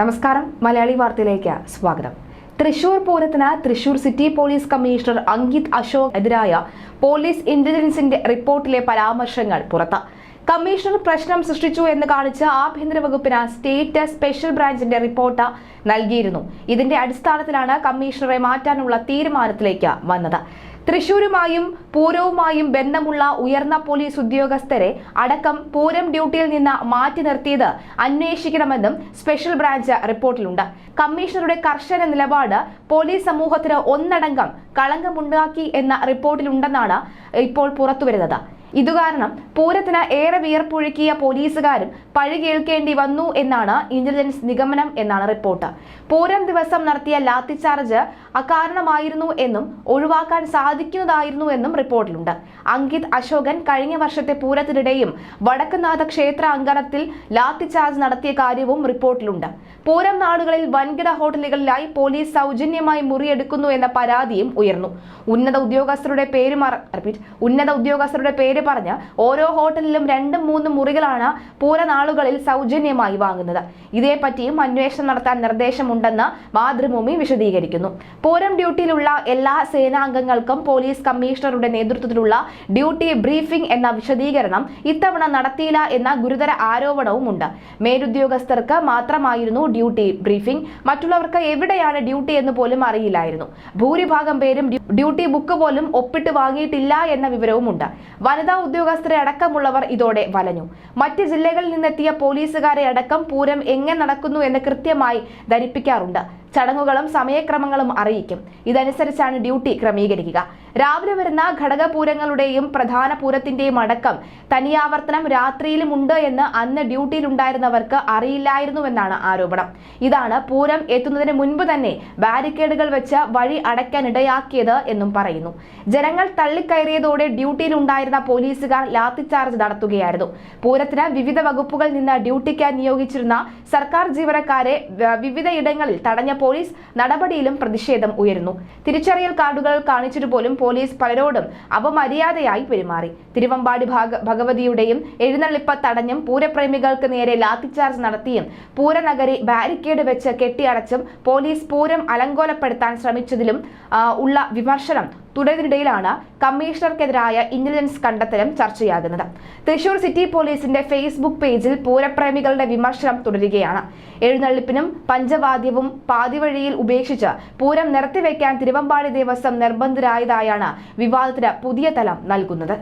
നമസ്കാരം. മലയാളി വാർത്തയിലേക്ക് സ്വാഗതം. തൃശൂർ പൂരത്തിന് Thrissur city police commissioner Ankit Ashok എതിരായ പോലീസ് ഇന്റലിജൻസിന്റെ റിപ്പോർട്ടിലെ പരാമർശങ്ങൾ പുറത്ത്. കമ്മീഷണർ പ്രശ്നം സൃഷ്ടിച്ചു എന്ന് കാണിച്ച് ആഭ്യന്തര വകുപ്പിന് സ്റ്റേറ്റ് സ്പെഷ്യൽ ബ്രാഞ്ചിന്റെ റിപ്പോർട്ട് നൽകിയിരുന്നു. ഇതിന്റെ അടിസ്ഥാനത്തിലാണ് കമ്മീഷണറെ മാറ്റാനുള്ള തീരുമാനത്തിലേക്ക് വന്നത്. തൃശൂരുമായും പൂരവുമായും ബന്ധമുള്ള ഉയർന്ന പോലീസ് ഉദ്യോഗസ്ഥരെ അടക്കം പൂരം ഡ്യൂട്ടിയിൽ നിന്ന് മാറ്റി നിർത്തിയത് അന്വേഷിക്കണമെന്നും സ്പെഷ്യൽ ബ്രാഞ്ച് റിപ്പോർട്ടിലുണ്ട്. കമ്മീഷണറുടെ കർശന നിലപാട് പോലീസ് സമൂഹത്തിന് ഒന്നടങ്കം കളങ്കമുണ്ടാക്കി എന്ന റിപ്പോർട്ടിലുണ്ടെന്നാണ് ഇപ്പോൾ പുറത്തുവരുന്നത്. ഇതുകാരണം പൂരത്തിന് ഏറെ വിയർപ്പൊഴുക്കിയ പോലീസുകാരും പഴി കേൾക്കേണ്ടി വന്നു എന്നാണ് ഇന്റലിജൻസ് നിഗമനം എന്നാണ് റിപ്പോർട്ട് പൂരം ദിവസം നടത്തിയ ലാത്തിചാർജ് അകാരണമായിരുന്നു എന്നും ഒഴിവാക്കാൻ സാധിക്കുന്നതായിരുന്നു എന്നും റിപ്പോർട്ടിലുണ്ട് അങ്കിത് അശോകൻ കഴിഞ്ഞ വർഷത്തെ പൂരത്തിനിടെയും വടക്കുനാഥ ക്ഷേത്ര അങ്കണത്തിൽ ലാത്തിചാർജ് നടത്തിയ കാര്യവും റിപ്പോർട്ടിലുണ്ട് പൂരം നാടുകളിൽ വൻകിട ഹോട്ടലുകളിലായി പോലീസ് സൗജന്യമായി മുറിയെടുക്കുന്നു എന്ന പരാതിയും ഉയർന്നു. ഉന്നത ഉദ്യോഗസ്ഥരുടെ പേര് ഉന്നത ഉദ്യോഗസ്ഥരുടെ പേര് പറഞ്ഞ് ഓരോ ഹോട്ടലിലും രണ്ടും മൂന്നും മുറികളാണ് പൂരനാളുകളിൽ സൗജന്യമായി വാങ്ങുന്നത്. ഇതേപ്പറ്റിയും അന്വേഷണം നടത്താൻ നിർദ്ദേശമുണ്ടെന്ന് മാതൃഭൂമി വിശദീകരിക്കുന്നു. പൂരം ഡ്യൂട്ടിയിലുള്ള എല്ലാ സേനാംഗങ്ങൾക്കും പോലീസ് കമ്മീഷണറുടെ നേതൃത്വത്തിലുള്ള ഡ്യൂട്ടി ബ്രീഫിംഗ് എന്ന വിശദീകരണം ഇത്തവണ നടത്തിയില്ല എന്ന ഗുരുതര ആരോപണവുമുണ്ട്. മേലുദ്യോഗസ്ഥർക്ക് മാത്രമായിരുന്നു ഡ്യൂട്ടി ബ്രീഫിംഗ്. മറ്റുള്ളവർക്ക് എവിടെയാണ് ഡ്യൂട്ടി എന്ന് പോലും അറിയില്ലായിരുന്നു. ഭൂരിഭാഗം പേരും ഡ്യൂട്ടി ബുക്ക് പോലും ഒപ്പിട്ട് വാങ്ങിയിട്ടില്ല എന്ന വിവരവുമുണ്ട്. വനിതാ ഉദ്യോഗസ്ഥരെ അടക്കമുള്ളവർ ഇതോടെ വലഞ്ഞു. മറ്റ് ജില്ലകളിൽ നിന്നെത്തിയ പോലീസുകാരെ അടക്കം പൂരം എങ്ങനെ നടക്കുന്നു എന്ന് കൃത്യമായി ധരിപ്പിക്കാറുണ്ട്. ചടങ്ങുകളും സമയക്രമങ്ങളും അറിയിക്കും. ഇതനുസരിച്ചാണ് ഡ്യൂട്ടി ക്രമീകരിക്കുക. രാവിലെ വരുന്ന ഘടകപൂരങ്ങളുടെയും പ്രധാന പൂരത്തിന്റെയും അടക്കം തനിയാവർത്തനം രാത്രിയിലും ഉണ്ട് എന്ന് അന്ന് ഡ്യൂട്ടിയിലുണ്ടായിരുന്നവർക്ക് അറിയില്ലായിരുന്നുവെന്നാണ് ആരോപണം. ഇതാണ് പൂരം എത്തുന്നതിന് മുൻപ് തന്നെ ബാരിക്കേഡുകൾ വെച്ച് വഴി അടയ്ക്കാൻ ഇടയാക്കിയത് എന്നും പറയുന്നു. ജനങ്ങൾ തള്ളിക്കയറിയതോടെ ഡ്യൂട്ടിയിലുണ്ടായിരുന്ന പോലീസുകാർ ലാത്തിചാർജ് നടത്തുകയായിരുന്നു. പൂരത്തിന് വിവിധ വകുപ്പുകളിൽ നിന്ന് ഡ്യൂട്ടിക്ക് നിയോഗിച്ചിരുന്ന സർക്കാർ ജീവനക്കാരെ വിവിധയിടങ്ങളിൽ തടഞ്ഞ പോലീസ് നടപടിയിലും പ്രതിഷേധം ഉയരുന്നു. തിരിച്ചറിയൽ കാർഡുകൾ കാണിച്ചിട്ട് പോലും പോലീസ് പലരോടും അപമര്യാദയായി പെരുമാറി. തിരുവമ്പാടി ഭാഗ ഭഗവതിയുടെയും എഴുന്നള്ളിപ്പ് തടഞ്ഞും പൂരപ്രേമികൾക്ക് നേരെ ലാത്തിചാർജ് നടത്തിയും പൂരനഗരി ബാരിക്കേഡ് വെച്ച് കെട്ടിയടച്ചും പോലീസ് പൂരം അലങ്കോലപ്പെടുത്താൻ ശ്രമിച്ചതിലും ഉള്ള വിമർശനം തുടരുന്നതിനിടയിലാണ് കമ്മീഷണർക്കെതിരായ ഇന്റലിജൻസ് കണ്ടെത്തലും ചർച്ചയാകുന്നത്. തൃശൂർ സിറ്റി പോലീസിന്റെ ഫേസ്ബുക്ക് പേജിൽ പൂരപ്രേമികളുടെ വിമർശനം തുടരുകയാണ്. എഴുന്നള്ളിപ്പിനും പഞ്ചവാദ്യവും പാതിവഴിയിൽ ഉപേക്ഷിച്ച് പൂരം നിർത്തിവെക്കാൻ തിരുവമ്പാടി ദേവസ്വം നിർബന്ധരായതായാണ് വിവാദത്തിന് പുതിയ തലം നൽകുന്നത്.